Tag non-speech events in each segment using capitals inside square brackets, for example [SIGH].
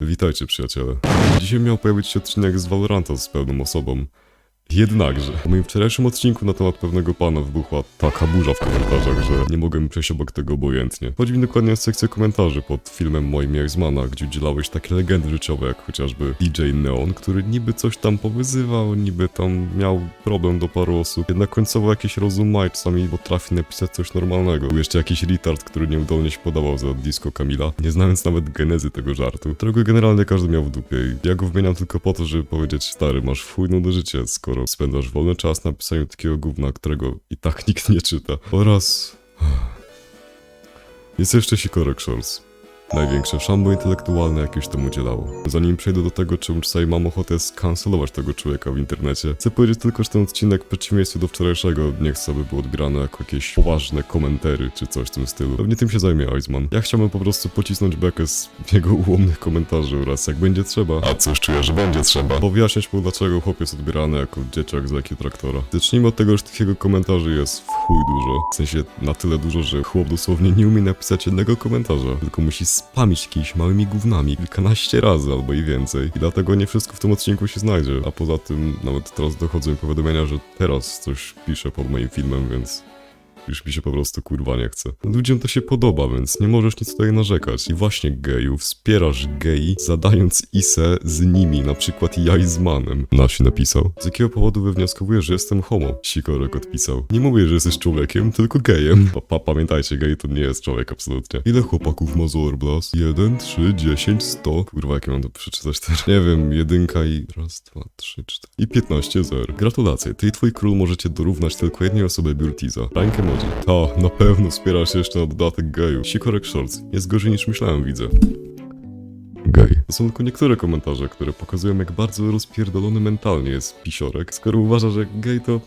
Witajcie przyjaciele. Dzisiaj miał pojawić się odcinek z Valoranta z pełną osobą. Jednakże, w moim wczorajszym odcinku na temat pewnego pana wybuchła taka burza w komentarzach, że nie mogłem przejść obok tego obojętnie. Chodzi mi dokładnie o sekcję komentarzy pod filmem moim Jaizmana, gdzie udzielałeś takie legendy życiowe jak chociażby DJ Neon, który niby coś tam powyzywał, niby tam miał problem do paru osób, jednak końcowo jakiś rozum ma i czasami potrafi napisać coś normalnego. Był jeszcze jakiś retard, który nieudolnie się podawał za disco Kamila, nie znając nawet genezy tego żartu, którego generalnie każdy miał w dupie ja go wymieniam tylko po to, żeby powiedzieć stary, masz chuj do życie, skoro spędzasz wolny czas na pisaniu takiego gówna, którego i tak [LAUGHS] nikt nie czyta. Oraz... [SIGHS] Jest jeszcze Sikorek Shorts. Największe szambo intelektualne jakieś temu udzielało. Zanim przejdę do tego, czemu czasami mam ochotę skancelować tego człowieka w internecie, chcę powiedzieć tylko, że ten odcinek w przeciwieństwie do wczorajszego nie chcę, aby był odbierany jako jakieś poważne komentary czy coś w tym stylu. Pewnie tym się zajmie Iceman. Ja chciałbym po prostu pocisnąć bekę z [LAUGHS] jego ułomnych komentarzy oraz jak będzie trzeba, a coś czuję, że będzie trzeba, bo wyjaśniać mu dlaczego chłop jest odbierany jako dzieciak z leki traktora. Zacznijmy od tego, że tych jego komentarzy jest w chuj dużo. W sensie na tyle dużo, że chłop dosłownie nie umie napisać jednego komentarza, tylko musi spamić jakimiś małymi gównami kilkanaście razy albo i więcej. I dlatego nie wszystko w tym odcinku się znajdzie. A poza tym nawet teraz dochodzą mi powiadomienia, że teraz coś pisze pod moim filmem, więc już mi się po prostu kurwa nie chce. Ludziom to się podoba, więc nie możesz nic tutaj narzekać. I właśnie geju, wspierasz gei, zadając isę z nimi, na przykład ja z manem. Nasi napisał. Z jakiego powodu wywnioskowujesz, że jestem homo? Sikorek odpisał. Nie mówię, że jesteś człowiekiem, tylko gejem. Pa, pa, pamiętajcie, gej to nie jest człowiek, absolutnie. Ile chłopaków ma Zorblas? 1, 3, 10, 100. Kurwa, jakie mam to przeczytać teraz? Nie wiem, jedynka i... Raz, dwa, trzy, cztery... I 15 zer. Gratulacje, ty i twój król możecie dorównać tylko jednej osobie Burtiza. Rank emoji. To, na pewno wspierasz jeszcze na dodatek geju. Sikorek Shorts. Jest gorzej niż myślałem, widzę. Gej. To są tylko niektóre komentarze, które pokazują jak bardzo rozpierdolony mentalnie jest pisiorek, skoro uważa, że gej to...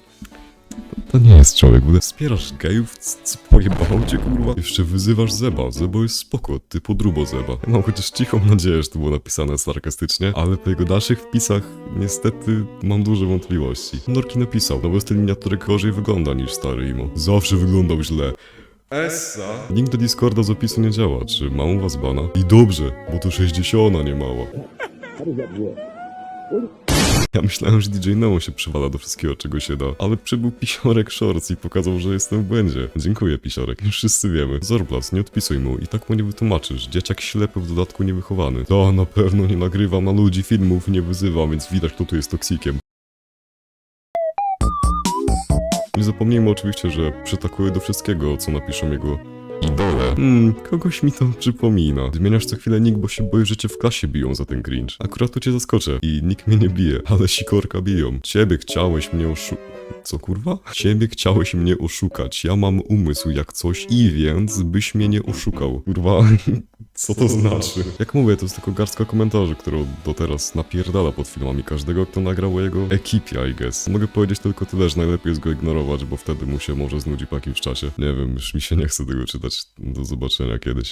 To nie jest człowiek, bo wspierasz gejów, c- pojebało cię kurwa? Jeszcze wyzywasz Zeba, Zebo jest spoko, ty podrubo Zeba. Ja mam chociaż cichą nadzieję, że to było napisane sarkastycznie, ale po jego dalszych wpisach niestety mam duże wątpliwości. Norki napisał, no bo jest to miniaturek gorzej wygląda niż stary imo. Zawsze wyglądał źle. Essa. Link do Discorda z opisu nie działa, czy mam u was bana? I dobrze, bo to 60 nie mała. Ja myślałem, że DJ Neo się przywala do wszystkiego, czego się da, ale przybył Pisiorek Shorts i pokazał, że jestem w błędzie. Dziękuję, Pisiorek, już wszyscy wiemy. Zorblas, nie odpisuj mu i tak mu nie wytłumaczysz. Dzieciak ślepy, w dodatku niewychowany. To na pewno nie nagrywam na ludzi filmów, nie wyzywam, więc widać, kto tu jest toksikiem. Nie zapomnijmy oczywiście, że przytakuje do wszystkiego, co napiszą jego idole. Hmm, kogoś mi to przypomina. Zmieniasz co chwilę nick, bo się boisz, że cię w klasie biją za ten cringe. Akurat tu cię zaskoczę i nikt mnie nie bije, ale sikorka biją. Ciebie chciałeś mnie oszu... Co kurwa? Ciebie chciałeś mnie oszukać. Ja mam umysł jak coś i więc byś mnie nie oszukał. Kurwa, [LAUGHS] co to znaczy? Jak mówię, to jest tylko garstka komentarzy, którą do teraz napierdala pod filmami każdego, kto nagrał o jego ekipie, I guess. Mogę powiedzieć tylko tyle, że najlepiej jest go ignorować, bo wtedy mu się może znudzi po jakimś czasie. Nie wiem, już mi się nie chce tego czytać. Do zobaczenia kiedyś.